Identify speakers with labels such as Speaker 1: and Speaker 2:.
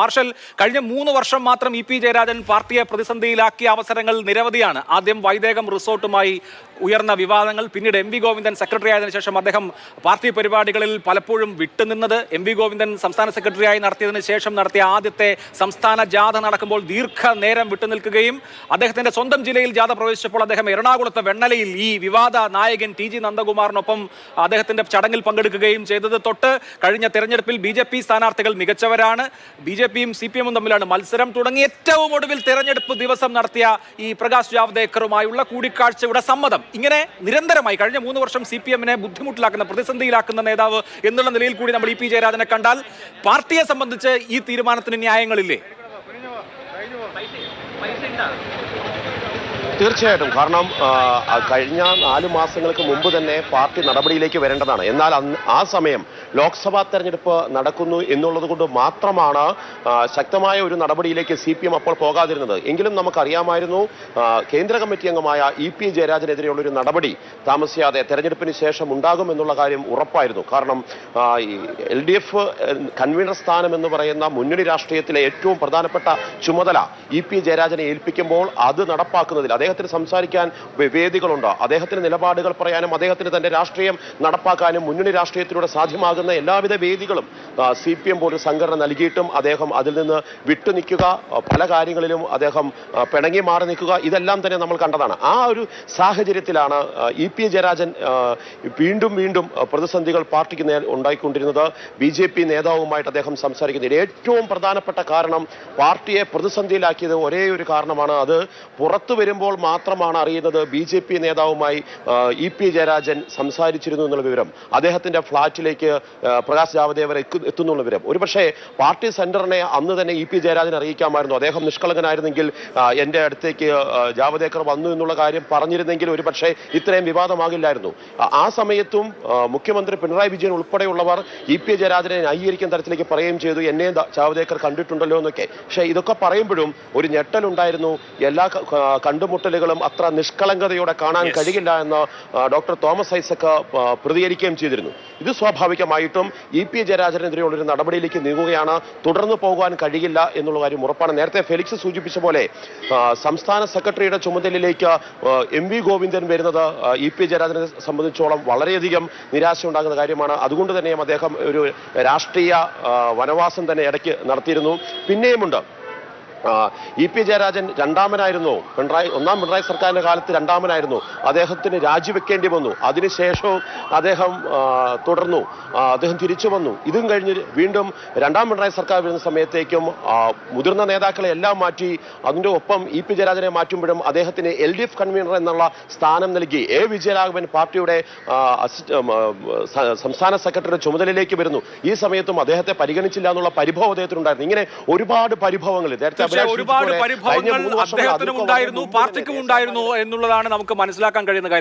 Speaker 1: Marshal കഴിഞ്ഞ മൂന്ന് വർഷം മാത്രം ഇ പി ജയരാജൻ പാർട്ടിയെ പ്രതിസന്ധിയിലാക്കിയ അവസരങ്ങൾ നിരവധിയാണ്. ആദ്യം വൈദേകം റിസോർട്ടുമായി ഉയർന്ന വിവാദങ്ങൾ. പിന്നീട് എം വി ഗോവിന്ദൻ സെക്രട്ടറി ആയതിനു ശേഷം അദ്ദേഹം പാർട്ടി പരിപാടികളിൽ പലപ്പോഴും വിട്ടുനിന്നത്. എം വി ഗോവിന്ദൻ സംസ്ഥാന സെക്രട്ടറിയായി നടത്തിയതിനു ശേഷം നടത്തിയ ആദ്യത്തെ സംസ്ഥാന ജാഥ നടക്കുമ്പോൾ ദീർഘനേരം വിട്ടുനിൽക്കുകയും അദ്ദേഹത്തിന്റെ സ്വന്തം ജില്ലയിൽ ജാഥ പ്രവേശിച്ചപ്പോൾ അദ്ദേഹം എറണാകുളത്തെ വെണ്ണലയിൽ ഈ വിവാദ നായകൻ ടി ജി നന്ദകുമാറിനൊപ്പം അദ്ദേഹത്തിന്റെ ചടങ്ങിൽ പങ്കെടുക്കുകയും ചെയ്തത്. തൊട്ട് കഴിഞ്ഞ തെരഞ്ഞെടുപ്പിൽ ബി ജെ പി സ്ഥാനാർത്ഥികൾ മികച്ചവരാണ്. ബി ജെ പിയും സി പി എമ്മും തമ്മിലാണ് മത്സരം തുടങ്ങി. ഏറ്റവും ഒടുവിൽ തെരഞ്ഞെടുപ്പ് ദിവസം നടത്തിയ ഈ പ്രകാശ് ജാവ്ദേക്കറുമായുള്ള കൂടിക്കാഴ്ചയുടെ സമ്മതം ഇങ്ങനെ നിരന്തരമായി കഴിഞ്ഞ മൂന്ന് വർഷം സി പി എമ്മിനെ ബുദ്ധിമുട്ടിലാക്കുന്ന പ്രതിസന്ധിയിലാക്കുന്ന നേതാവ് എന്നുള്ള നിലയിൽ കൂടി നമ്മൾ ഇ പി ജയരാജനെ കണ്ടാൽ പാർട്ടിയെ സംബന്ധിച്ച് ഈ തീരുമാനത്തിന് ന്യായങ്ങളില്ലേ?
Speaker 2: തീർച്ചയായിട്ടും. കാരണം കഴിഞ്ഞ നാല് മാസങ്ങൾക്ക് മുമ്പ് തന്നെ പാർട്ടി നടപടിയിലേക്ക് വരേണ്ടതാണ്. എന്നാൽ ആ സമയം ലോക്സഭാ തെരഞ്ഞെടുപ്പ് നടക്കുന്നു എന്നുള്ളത് കൊണ്ട് മാത്രമാണ് ശക്തമായ ഒരു നടപടിയിലേക്ക് സി പി എം അപ്പോൾ പോകാതിരുന്നത്. എങ്കിലും നമുക്കറിയാമായിരുന്നു കേന്ദ്ര കമ്മിറ്റി അംഗമായ ഇ പി ജയരാജനെതിരെയുള്ള ഒരു നടപടി താമസിയാതെ തെരഞ്ഞെടുപ്പിന് ശേഷം ഉണ്ടാകും എന്നുള്ള കാര്യം ഉറപ്പായിരുന്നു. കാരണം എൽ ഡി എഫ് കൺവീനർ സ്ഥാനം എന്ന് പറയുന്ന മുന്നണി രാഷ്ട്രീയത്തിലെ ഏറ്റവും പ്രധാനപ്പെട്ട ചുമതല ഇ പി ജയരാജനെ ഏൽപ്പിക്കുമ്പോൾ അത് നടപ്പാക്കുന്നതിൽ അദ്ദേഹത്തിന് സംസാരിക്കാൻ വേദികളുണ്ട്. അദ്ദേഹത്തിന് നിലപാടുകൾ പറയാനും അദ്ദേഹത്തിന് തന്റെ രാഷ്ട്രീയം നടപ്പാക്കാനും മുന്നണി രാഷ്ട്രീയത്തിലൂടെ സാധ്യമാകുന്ന എല്ലാവിധ വേദികളും സി പി എം പോലും സംഘടന നൽകിയിട്ടും അദ്ദേഹം അതിൽ നിന്ന് വിട്ടുനിൽക്കുക പല കാര്യങ്ങളിലും അദ്ദേഹം പിണങ്ങി മാറി നിൽക്കുക ഇതെല്ലാം തന്നെ നമ്മൾ കണ്ടതാണ്. ആ ഒരു സാഹചര്യത്തിലാണ് ഇ പി ജയരാജൻ വീണ്ടും വീണ്ടും പ്രതിസന്ധികൾ പാർട്ടിക്ക് നേർ ഉണ്ടായിക്കൊണ്ടിരുന്നത്. ബി ജെ പി നേതാവുമായിട്ട് അദ്ദേഹം സംസാരിക്കുന്നതിൽ ഏറ്റവും പ്രധാനപ്പെട്ട കാരണം പാർട്ടിയെ പ്രതിസന്ധിയിലാക്കിയത് ഒരേ ഒരു കാരണമാണ്. അത് പുറത്തു വരുമ്പോൾ മാത്രമാണ് അറിയുന്നത് ബി ജെ പി നേതാവുമായി ഇ പി ജയരാജൻ സംസാരിച്ചിരുന്നു എന്നുള്ള വിവരം. അദ്ദേഹത്തിന്റെ ഫ്ളാറ്റിലേക്ക് പ്രകാശ് ജാവദേവർ എത്തു- എത്തുന്നുള്ള വിവരം. ഒരുപക്ഷെ പാർട്ടി സെന്ററിനെ അന്ന് തന്നെ ഇ പി ജയരാജൻ അറിയിക്കാമായിരുന്നു. അദ്ദേഹം നിഷ്കളങ്കനായിരുന്നെങ്കിൽ എന്റെ അടുത്തേക്ക് ജാവദേക്കർ വന്നു എന്നുള്ള കാര്യം പറഞ്ഞിരുന്നെങ്കിൽ ഒരുപക്ഷെ ഇത്രയും വിവാദമാകില്ലായിരുന്നു. ആ- സമയത്തും മുഖ്യമന്ത്രി പിണറായി വിജയൻ ഉൾപ്പെടെയുള്ളവർ ഇ പി ജയരാജനെ ന്യായീകരിക്കുന്ന തരത്തിലേക്ക് പറയുകയും ചെയ്തു. എന്നെ ജാവദേക്കർ കണ്ടിട്ടുണ്ടല്ലോ എന്നൊക്കെ. പക്ഷേ ഇതൊക്കെ പറയുമ്പോഴും ഒരു ഞെട്ടലുണ്ടായിരുന്നു. എല്ലാ ക- കണ്ടുമുട്ടലുകളും അത്ര നിഷ്കളങ്കതയോടെ കാണാൻ കഴിയില്ല എന്ന് ഡോക്ടർ തോമസ് ഐസക് പ്രതികരിക്കുകയും ചെയ്തിരുന്നു. ഇത് സ്വാഭാവികമായിട്ടും ഇ പി ജയരാജനെതിരെയുള്ളൊരു നടപടിയിലേക്ക് നീങ്ങുകയാണ്. തുടർന്ന് പോകാൻ കഴിയില്ല എന്നുള്ള കാര്യം ഉറപ്പാണ്. നേരത്തെ ഫെലിക്സ് സൂചിപ്പിച്ച പോലെ സംസ്ഥാന സെക്രട്ടറിയുടെ ചുമതലയിലേക്ക് എം വി ഗോവിന്ദൻ വരുന്നത് ഇ പി ജയരാജനെ സംബന്ധിച്ചോളം വളരെയധികം നിരാശ ഉണ്ടാകുന്ന കാര്യമാണ്. അതുകൊണ്ട് തന്നെയും അദ്ദേഹം ഒരു രാഷ്ട്രീയ വനവാസം തന്നെ ഇടയ്ക്ക് നടത്തിയിരുന്നു. പിന്നെയുമുണ്ട് ഇ പി ജയരാജൻ രണ്ടാമനായിരുന്നു. പിണറായി ഒന്നാം പിണറായി സർക്കാരിന്റെ കാലത്ത് രണ്ടാമനായിരുന്നു. അദ്ദേഹത്തിന് രാജിവെക്കേണ്ടി വന്നു. അതിനുശേഷവും അദ്ദേഹം തുടർന്നു. അദ്ദേഹം തിരിച്ചു വന്നു. ഇതും കഴിഞ്ഞ് വീണ്ടും രണ്ടാം പിണറായി സർക്കാർ വരുന്ന സമയത്തേക്കും മുതിർന്ന നേതാക്കളെ എല്ലാം മാറ്റി അതിന്റെ ഒപ്പം ഇ പി ജയരാജനെ മാറ്റുമ്പോഴും അദ്ദേഹത്തിന് എൽ ഡി എഫ് കൺവീനർ എന്നുള്ള സ്ഥാനം നൽകി. എ. വിജയരാഘവൻ പാർട്ടിയുടെ സംസ്ഥാന സെക്രട്ടറിയുടെ ചുമതലയിലേക്ക് വരുന്നു. ഈ സമയത്തും അദ്ദേഹത്തെ പരിഗണിച്ചില്ല എന്നുള്ള പരിഭവം അദ്ദേഹത്തിനുണ്ടായിരുന്നു. ഇങ്ങനെ ഒരുപാട് പരിഭവങ്ങൾ. നേരത്തെ
Speaker 1: പക്ഷേ ഒരുപാട് പരിഭവങ്ങൾ അദ്ദേഹത്തിനും ഉണ്ടായിരുന്നു പാർട്ടിക്കും ഉണ്ടായിരുന്നു എന്നുള്ളതാണ് നമുക്ക് മനസ്സിലാക്കാൻ കഴിയുന്ന കാര്യം.